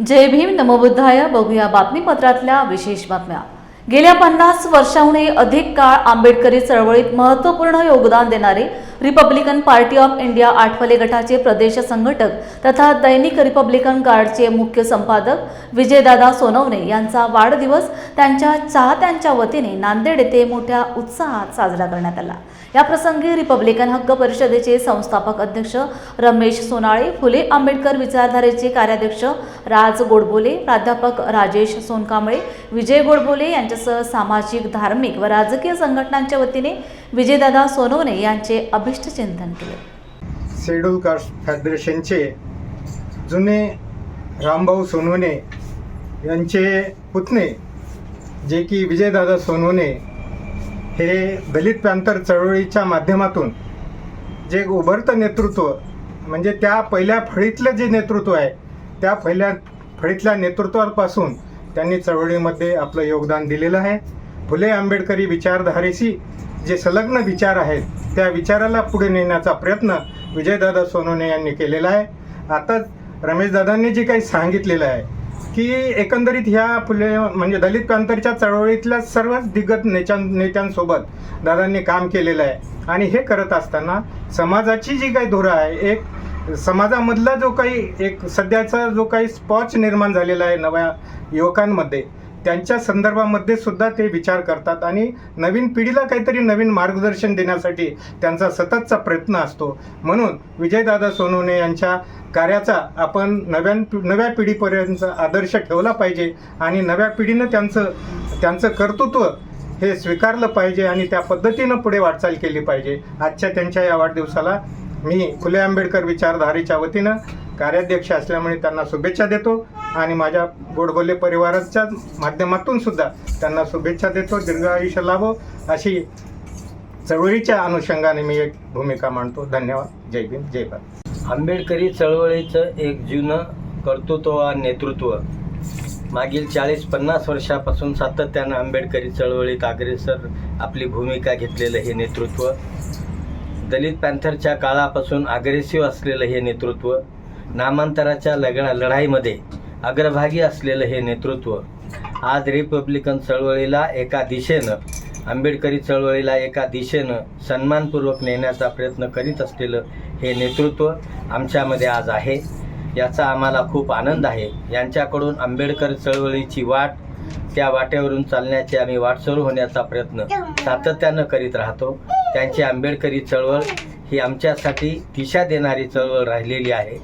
जय भीम नमोबुद्धाय बघूया बातमीपत्रातल्या विशेष बातम्या. गेल्या पन्नास वर्षाहूनही अधिक काळ आंबेडकरी चळवळीत महत्त्वपूर्ण योगदान देणारे Republican Party of India Athawale गटाचे प्रदेश संघटक तथा दैनिक रिपब्लिकन गार्डचे मुख्य संपादक विजयदादा सोनवणे यांचा वाढदिवस त्यांच्या चाहत्यांच्या वतीने नांदेड येथे मोठ्या उत्साहात साजरा करण्यात आला. याप्रसंगी रिपब्लिकन हक्क परिषदेचे संस्थापक अध्यक्ष रमेश सोनाळे फुले आंबेडकर विचारधारेचे कार्याध्यक्ष राज गोडबोले प्राध्यापक राजेश सोनकांबळे विजय गोडबोले यांच्यासह सामाजिक धार्मिक व राजकीय संघटनांच्या वतीने विजयदादा सोनवणे यांचे अभिष्टचिंतन केले. शेड्यूल कास्ट फेडरेशनचे जुने रामभाऊ सोनवणे यांचे पुतणे जे की विजयदादा सोनवणे हे दलित पॅंथर चळवळीच्या माध्यमातून जे उभरतं नेतृत्व म्हणजे त्या पहिल्या फळीतलं जे नेतृत्व आहे त्या पहिल्या फळीतल्या नेतृत्वापासून त्यांनी चळवळीमध्ये आपलं योगदान दिलेलं आहे. फुले आंबेडकरी विचारधारेशी जे संलग्न विचार आहेत त्या विचाराला पुढे नेण्याचा प्रयत्न विजयदादा सोनवणे यांनी केलेला आहे. आताच रमेशदादांनी जे काही सांगितलेलं आहे की एकंदरीत ह्या फुले म्हणजे दलित प्रांतरच्या चळवळीतल्या सर्वच दिग्गज नेत्यां नेत्यांसोबत दादांनी काम केलेलं आहे. आणि हे करत असताना समाजाची जी काही धोरं आहे एक समाजामधला जो काही एक सध्याचा जो काही स्पॉच निर्माण झालेला आहे नव्या युवकांमध्ये त्यांच्या संदर्भामध्ये सुद्धा ते विचार करतात आणि नवीन पिढीला काहीतरी नवीन मार्गदर्शन देण्यासाठी त्यांचा सततचा प्रयत्न असतो. म्हणून विजयदादा सोनवणे यांच्या कार्याचा आपण नव्या नव्या पिढीपर्यंत आदर्श ठेवला पाहिजे आणि नव्या पिढीनं त्यांचं त्यांचं कर्तृत्व हे स्वीकारलं पाहिजे आणि त्या पद्धतीनं पुढे वाटचाल केली पाहिजे. आजच्या त्यांच्या या वाढदिवसाला मी फुले आंबेडकर विचारधारेच्या वतीनं कार्याध्यक्ष असल्यामुळे त्यांना शुभेच्छा देतो. आणि माझ्या गोडबोले परिवाराच्या माध्यमातून सुद्धा त्यांना शुभेच्छा देतो दीर्घ आयुष्य लाभो. अशी चळवळीच्या अनुषंगाने मी एक भूमिका मांडतो. धन्यवाद. जय भीम जय भारत. आंबेडकरी चळवळीचं एक जुनं कर्तृत्व आणि नेतृत्व. मागील चाळीस पन्नास वर्षापासून सातत्यानं आंबेडकरी चळवळीत अग्रेसर आपली भूमिका घेतलेलं हे नेतृत्व. दलित पॅन्थरच्या काळापासून अग्रेसिव्ह असलेलं हे नेतृत्व. नामांतराच्या लग लढाईमध्ये अग्रभागी असलेलं हे नेतृत्व आज रिपब्लिकन चळवळीला एका दिशेनं आंबेडकरी चळवळीला एका दिशेनं सन्मानपूर्वक नेण्याचा प्रयत्न करीत असलेलं हे नेतृत्व आमच्यामध्ये आज आहे. याचा आम्हाला खूप आनंद आहे. यांच्याकडून आंबेडकर चळवळीची वाट त्या वाटेवरून चालण्याची आम्ही वाटसरू होण्याचा प्रयत्न सातत्यानं करीत राहतो. त्यांची आंबेडकरी चळवळ ही आमच्यासाठी दिशा देणारी चळवळ राहिलेली आहे.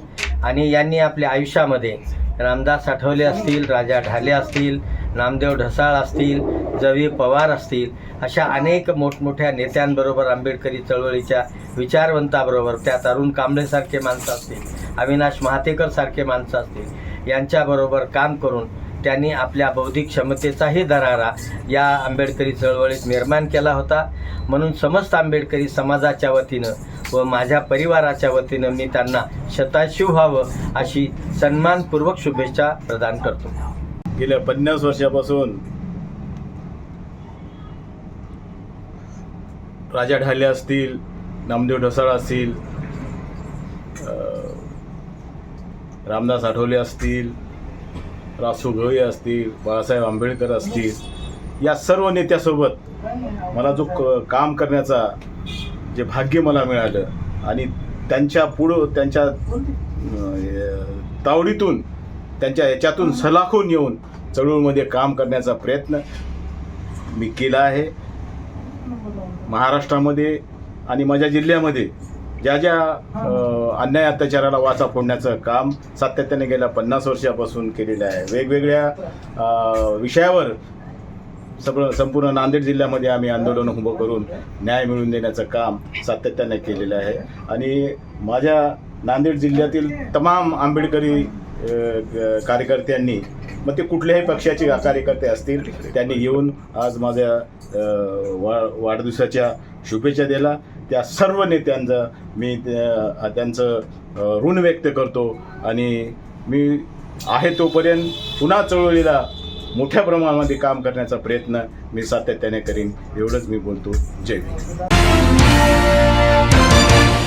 आणि यांनी आपल्या आयुष्यामध्ये रामदास आठवले असतील राजा ढाले असतील नामदेव ढसाळ असतील जवी पवार असतील अशा अनेक मोठमोठ्या नेत्यांबरोबर आंबेडकरी चळवळीच्या विचारवंताबरोबर त्या तरुण कांबळेसारखे माणसं असतील अविनाश महातेकर सारखे माणसं असतील यांच्याबरोबर काम करून त्यांनी आपल्या बौद्धिक क्षमतेचाही दरारा या आंबेडकरी चळवळीत निर्माण केला होता. म्हणून समस्त आंबेडकरी समाजाच्या वतीनं व माझ्या परिवाराच्या वतीनं मी त्यांना शताशिव व्हावं अशी सन्मानपूर्वक शुभेच्छा प्रदान करतो. गेल्या पन्नास वर्षापासून राजा ढाले असतील नामदेव ढसाळ असतील रामदास आठवले असतील रासू गवई असतील बाळासाहेब आंबेडकर असतील या सर्व नेत्यासोबत मला जो क काम करण्याचा जे भाग्य मला मिळालं आणि त्यांच्या पुढं त्यांच्या तावडीतून त्यांच्या याच्यातून सलाखून येऊन चळवळीमध्ये काम करण्याचा प्रयत्न मी केला आहे. महाराष्ट्रामध्ये आणि माझ्या जिल्ह्यामध्ये ज्या ज्या अन्याय अत्याचाराला वाचा फोडण्याचं काम सातत्याने गेल्या पन्नास वर्षापासून केलेलं आहे. वेगवेगळ्या विषयावर सगळं संपूर्ण नांदेड जिल्ह्यामध्ये आम्ही आंदोलन उभं करून न्याय मिळवून देण्याचं काम सातत्याने केलेलं आहे. आणि माझ्या नांदेड जिल्ह्यातील तमाम आंबेडकरी कार्यकर्त्यांनी मग ते कुठल्याही पक्षाचे कार्यकर्ते असतील त्यांनी येऊन आज माझ्या वा वाढदिवसाच्या शुभेच्छा दिला त्या सर्व नेत्यांचं मी त्या- त्यांचं ऋण व्यक्त करतो आणि मी आहे तोपर्यंत पुन्हा चळवळीला मोठ्या प्रमाणामध्ये काम करण्याचा प्रयत्न मी सातत्याने करीन. एवढंच मी बोलतो. जय भीम